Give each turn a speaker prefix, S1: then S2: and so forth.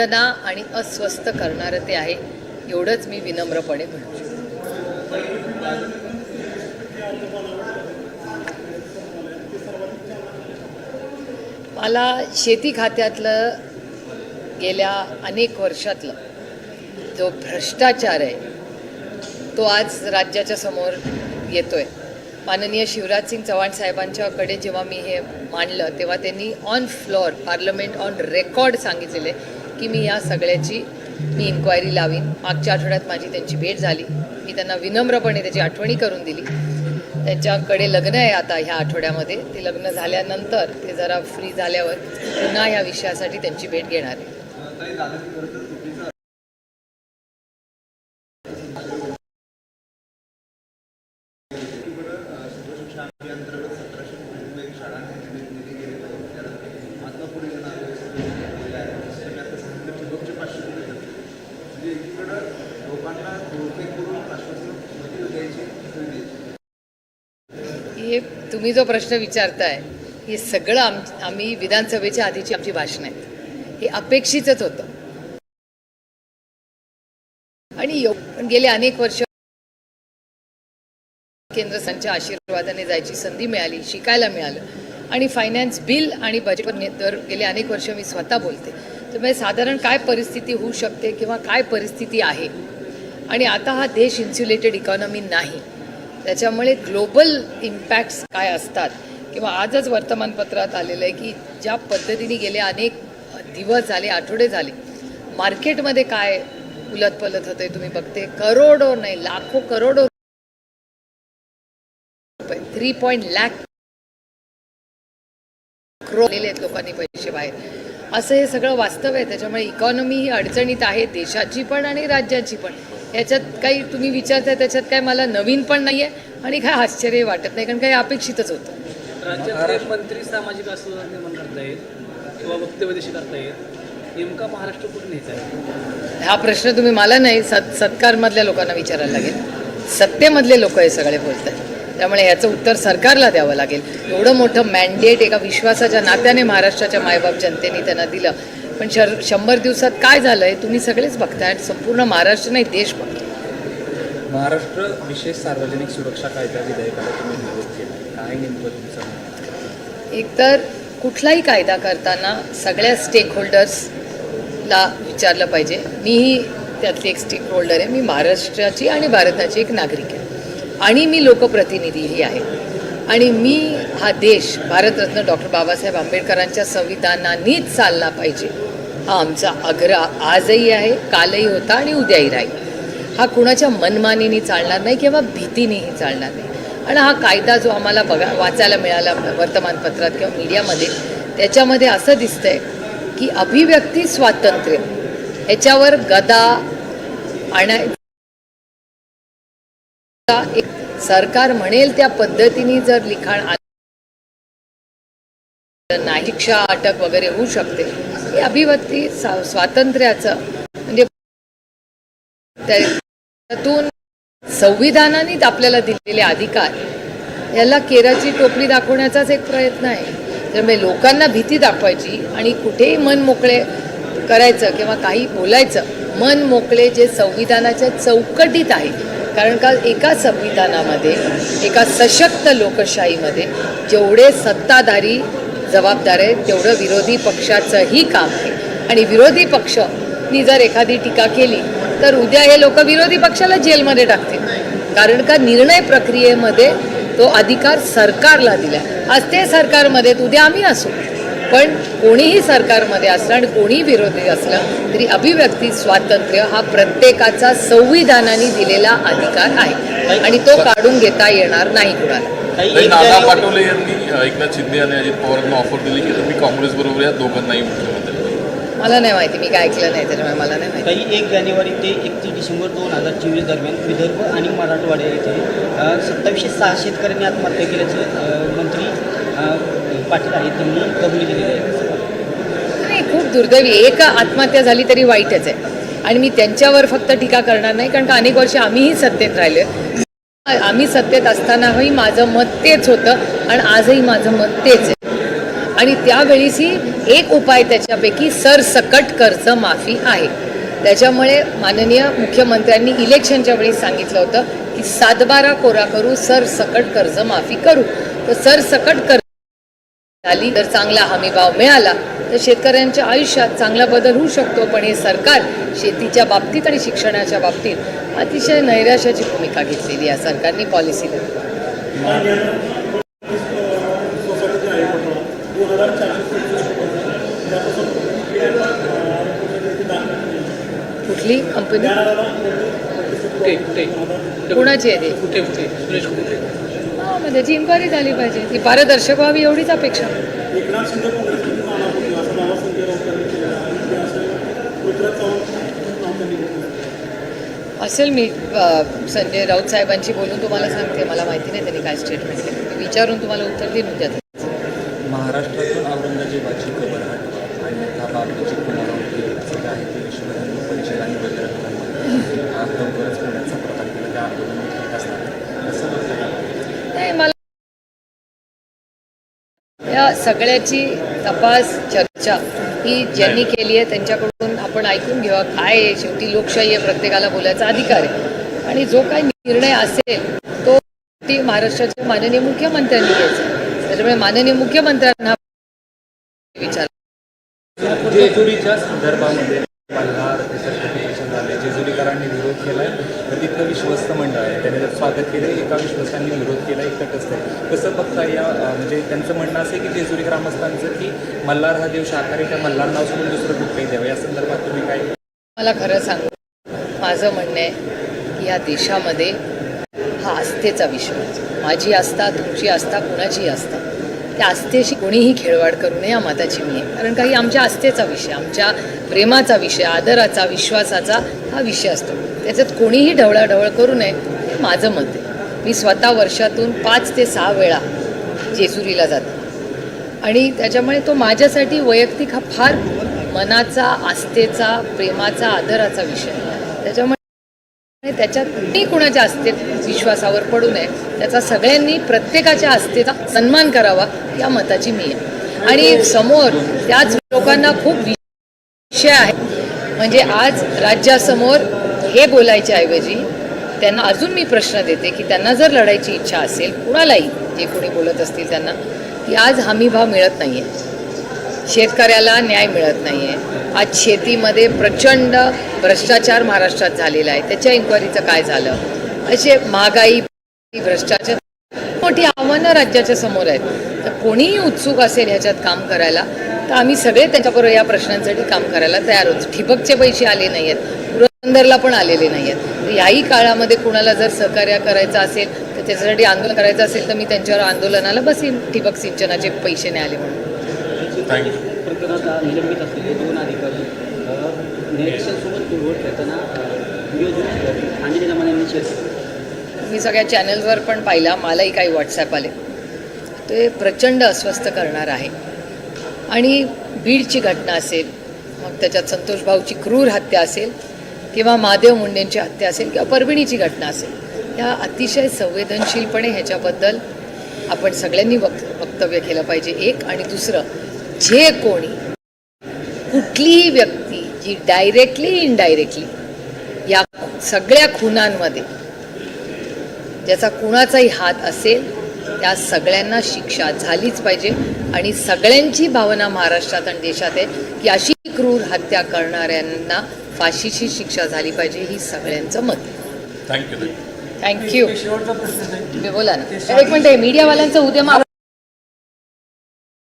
S1: वेदना आणि अस्वस्थ करणारं ते आहे एवढंच मी विनम्रपणे म्हणू शकतो मला शेती खात्यातलं गेल्या अनेक वर्षातलं जो भ्रष्टाचार आहे तो आज राज्याच्या समोर येतोय. माननीय शिवराज चव्हाण साहेबांच्याकडे जेव्हा मी हे मांडलं तेव्हा त्यांनी on floor parliament on record सांगितलेले की मी या सगळ्याची मी इन्क्वायरी लावीन. मागच्या आठवड्यात माझी त्यांची भेट झाली. मी त्यांना विनम्रपणे त्याची आठवणी करून दिली. त्यांच्याकडे लग्न आहे आता ह्या आठवड्यामध्ये. ते लग्न झाल्यानंतर ते जरा फ्री झाल्यावर पुन्हा ह्या विषयासाठी त्यांची भेट घेणार आहे हे तुम्ही जो प्रश्न विचारताय हे सगळं आम आम्ही विधानसभेच्या आधीची आमची भाषणं आहेत. हे अपेक्षितच होतं. आणि पण गेले अनेक वर्ष केंद्र संच्या आशीर्वादाने जायची संधी मिळाली शिकायला मिळालं. आणि फायनान्स बिल आणि बजेट दर गेले अनेक वर्ष मी स्वतः बोलते. त्यामुळे म्हणजे साधारण काय परिस्थिती होऊ शकते किंवा काय परिस्थिती आहे? आणि आता हा देश इन्स्युलेटेड इकॉनॉमी नाही. त्याच्यामुळे ग्लोबल इम्पॅक्ट्स काय असतात किंवा आजच वर्तमानपत्रात आलेलं आहे की ज्या पद्धतीने गेले अनेक दिवस झाले आठवडे झाले मार्केटमध्ये काय उलत पलत होते तुम्ही बघते. करोडो नाही लाखो करोडो थ्री पॉईंट लॅक आहेत लोकांनी पैसे बाहेर. असं हे सगळं वास्तव आहे त्याच्यामुळे इकॉनॉमी ही अडचणीत आहे देशाची पण आणि राज्याची पण. याच्यात काही तुम्ही विचारताय त्याच्यात काय मला नवीन पण नाही आहे आणि काय आश्चर्य वाटत नाही कारण काही अपेक्षितच होतं.
S2: मंत्री सामाजिक किंवा वक्तव्यदेशी करतायत नेमका महाराष्ट्र कुठे न्यायचा आहे?
S1: हा प्रश्न तुम्ही मला नाही सत सत्कारमधल्या लोकांना विचारायला लागेल. सत्तेमधले लोक हे सगळे बोलतात त्यामुळे याचं उत्तर सरकारला द्यावं लागेल. एवढं मोठं मॅन्डेट एका विश्वासाच्या नात्याने महाराष्ट्राच्या मायबाप जनतेने त्यांना दिलं पण शर शंभर दिवसात काय झालं आहे तुम्ही सगळेच बघताय संपूर्ण महाराष्ट्र नाही देश बघतो
S3: महाराष्ट्र विशेष सार्वजनिक सुरक्षा कायदा विधेयकाला तुम्ही विरोध केला काय नेमकं तुमचं म्हणणं?
S1: एकतर कुठलाही कायदा करताना सगळ्या स्टेक होल्डर्सला विचारलं पाहिजे. मीही त्यातली एक स्टेक होल्डर आहे. मी महाराष्ट्राची आणि भारताची एक नागरिक आहे. आणि मी लोकप्रतिनिधीही आहे. आणि मी हा देश भारतरत्न डॉक्टर बाबासाहेब आंबेडकरांच्या संविधानानेच चालला पाहिजे. हा आमचा आग्रह आजही आहे कालही होता आणि उद्याही राहील. हा कुणाच्या मनमानीने चालणार नाही किंवा भीतीनेही चालणार नाही. आणि हा कायदा जो आम्हाला बघा वाचायला मिळाला वर्तमानपत्रात किंवा मीडियामध्ये त्याच्यामध्ये असं दिसतंय की अभिव्यक्ती स्वातंत्र्य ह्याच्यावर गदा आणायचा एक सरकार म्हणेल त्या पद्धतीने जर लिखाण आलं नाही शिक्षा अटक वगैरे होऊ शकते. ही अभिव्यक्ती स्वातंत्र्याचं म्हणजे त्यातून संविधानानेच आपल्याला दिलेले अधिकार याला केराची टोपली दाखवण्याचाच एक प्रयत्न आहे. त्यामुळे लोकांना भीती दाखवायची आणि कुठेही मन मोकळे करायचं किंवा काही बोलायचं मन मोकळे जे संविधानाच्या चौकटीत आहे कारण का एका संविधानामध्ये एका सशक्त लोकशाहीमध्ये जेवढे सत्ताधारी जबाबदार आहेत तेवढं विरोधी पक्षाचंही काम आहे. आणि विरोधी पक्षनी जर एखादी टीका केली तर उद्या हे लोक विरोधी पक्षाला जेलमध्ये टाकतील. कारण का निर्णय प्रक्रियेमध्ये तो अधिकार सरकारला दिला आज ते सरकारमध्ये उद्या आम्ही असू. पण कोणीही सरकारमध्ये असलं आणि कोणीही विरोधी असलं तरी अभिव्यक्ती स्वातंत्र्य हा प्रत्येकाचा संविधानाने दिलेला अधिकार आहे. आणि तो काढून घेता येणार नाही कुणाला.
S4: नाना पाटोले यांनी एकनाथ शिंदे आणि अजित पवारांना ऑफर दिली की तुम्ही काँग्रेस बरोबर या दोघांनाही मुख्यमंत्री.
S1: मला नाही माहिती मी काय ऐकलं नाही त्याच्यामुळे मला नाही माहिती.
S5: काही एक जानेवारी ते एकतीस डिसेंबर दोन हजार चोवीस दरम्यान विदर्भ आणि मराठवाडा येथे सत्तावीसशे सहा शेतकऱ्यांनी आत्महत्या केल्याचं मंत्री पाटील आहेत त्यांनी कबुली दिलेली आहे.
S1: नाही खूप दुर्दैवी एक आत्महत्या झाली तरी वाईटच आहे. आणि मी त्यांच्यावर फक्त टीका करणार नाही कारण का अनेक वर्ष आम्हीही सत्तेत राहिले. आम्ही सत्तेत असतानाही माझं मत तेच होतं आणि आजही माझं मत तेच आहे. आणि त्यावेळीसही एक उपाय त्याच्यापैकी सरसकट कर्ज माफी आहे. त्याच्यामुळे माननीय मुख्यमंत्र्यांनी इलेक्शनच्या वेळी सांगितलं होतं की सातबारा कोरा करू सरसकट कर्ज माफी करू. तर सरसकट कर्ज झाली तर चांगला हमीभाव मिळाला तर शेतकऱ्यांच्या आयुष्यात चांगला बदल होऊ शकतो. पण हे सरकार शेतीच्या बाबतीत आणि शिक्षणाच्या बाबतीत अतिशय नैराश्याची भूमिका घेतलेली आहे सरकारने पॉलिसीला कुठली कंपनी
S2: कुठे कुठे?
S1: कोणाची आहे ती? त्याची इन्क्वायरी झाली पाहिजे. ती पारदर्शक व्हावी एवढीच अपेक्षा. असेल मी संजय राऊत साहेबांची बोलून तुम्हाला सांगते. मला माहिती नाही त्यांनी काय स्टेटमेंट केलं. विचारून तुम्हाला उत्तर देईन उद्या
S3: महाराष्ट्रातून औरंगजेबाची कबर हटवा अन्यथा बाबरीची पुनरावृत्ती होईल असं जे आहे ते विश्व हिंदू परिषद आणि बजरंग लवकरच पुण्याचा प्रकार केला त्या आंदोलन होत असताना कसं बघता येईल
S1: नाही मला या सगळ्याची तपास चर्चा ही ज्यांनी केली आहे त्यांच्याकडून आपण ऐकून घ्यावा काय आहे शेवटी लोकशाही आहे प्रत्येकाला बोलायचा अधिकार आहे आणि जो काही निर्णय असेल तो ती महाराष्ट्राच्या माननीय मुख्यमंत्र्यांनी घ्यायचा त्याच्यामुळे माननीय मुख्यमंत्र्यांना विचार
S3: संदर्भामध्ये मल्हार सर्टिफिकेशन झाले जेजुरीकरांनी विरोध केलाय. तर तिथलं विश्वस्त मंडळ आहे. त्याने जर स्वागत केलं एका विश्वस्तांनी विरोध केला एक तटस्थ आहे. कसं बघता या म्हणजे त्यांचं म्हणणं असं की जेजुरी ग्रामस्थांचं की मल्हार हा देव शाकाहारी त्या मल्हार नाव सोडून दुसरं कुठलंही द्यावं? या संदर्भात तुम्ही काय?
S1: मला खरं सांग माझं म्हणणं आहे की या देशामध्ये हा आस्थेचा विषय माझी आस्था तुमची आस्था कुणाची आस्था. त्या आस्थेशी कोणीही खेळवाड करू नये या मताची मी. आहे कारण काही आमच्या आस्थेचा विषय आमच्या प्रेमाचा विषय आदराचा विश्वासाचा हा विषय असतो. त्याच्यात कोणीही ढवळाढवळ करू नये हे माझं मत आहे. मी स्वतः वर्षातून पाच ते सहा वेळा जेजुरीला जाते. आणि त्याच्यामुळे तो माझ्यासाठी वैयक्तिक हा फार मनाचा आस्थेचा प्रेमाचा आदराचा विषय आहे. त्याच्यात मी कुणाच्या आस्थेत विश्वासावर पडू नये. त्याचा सगळ्यांनी प्रत्येकाच्या आस्थेचा सन्मान करावा या मताची मी आहे. आणि समोर त्याच लोकांना खूप विषय आहे. म्हणजे आज राज्यासमोर हे बोलायच्या ऐवजी त्यांना अजून मी प्रश्न देते की त्यांना जर लढायची इच्छा असेल कुणालाही जे कोणी बोलत असतील त्यांना की आज हमीभाव मिळत नाही आहे शेतकऱ्याला न्याय मिळत नाही आहे आज शेतीमध्ये प्रचंड भ्रष्टाचार महाराष्ट्रात झालेला आहे. त्याच्या इन्क्वायरीचं काय झालं? असे महागाई भ्रष्टाचार मोठी आव्हानं राज्याच्या समोर आहेत. तर कोणीही उत्सुक असेल ह्याच्यात काम करायला तर आम्ही सगळे त्यांच्याबरोबर या प्रश्नांसाठी काम करायला तयार होतो ठिबकचे पैसे आले नाही आहेत पुरंदरला पण आलेले नाही आहेत याही काळामध्ये कुणाला जर सहकार्य करायचं असेल तर त्याच्यासाठी आंदोलन करायचं असेल तर मी त्यांच्यावर आंदोलनाला बसीन. ठिबक सिंचनाचे पैसे नाही आले म्हणून.
S4: थँक्यू
S5: प्रकरणात निलंबित असलेले दोन अधिकारी. व्हिडिओ जमान्यांनी शेअर
S1: मी सगळ्या चॅनल्सवर पण पाहिला मलाही काही व्हॉट्सॲप आले. ते प्रचंड अस्वस्थ करणार आहे. आणि बीडची घटना असेल मग त्याच्यात संतोष भाऊची क्रूर हत्या असेल किंवा महादेव मुंडेंची हत्या असेल किंवा परभणीची घटना असेल या अतिशय संवेदनशीलपणे ह्याच्याबद्दल आपण सगळ्यांनी वक्त वक्तव्य केलं पाहिजे. एक आणि दुसरं जे कोणी कुठलीही व्यक्ती जी डायरेक्टली इनडायरेक्टली या सगळ्या खुनांमध्ये ज्याचा कुणाचाही हात असेल त्या सगळ्यांना शिक्षा झालीच पाहिजे. आणि सगळ्यांची भावना महाराष्ट्रात आणि देशात आहे की अशी क्रूर हत्या करणाऱ्यांना फाशीची शिक्षा झाली पाहिजे ही सगळ्यांचं मत
S4: थँक्यू
S1: थँक्यू बोला ना. एक मिनिट मीडियावाल्यांचं उद्या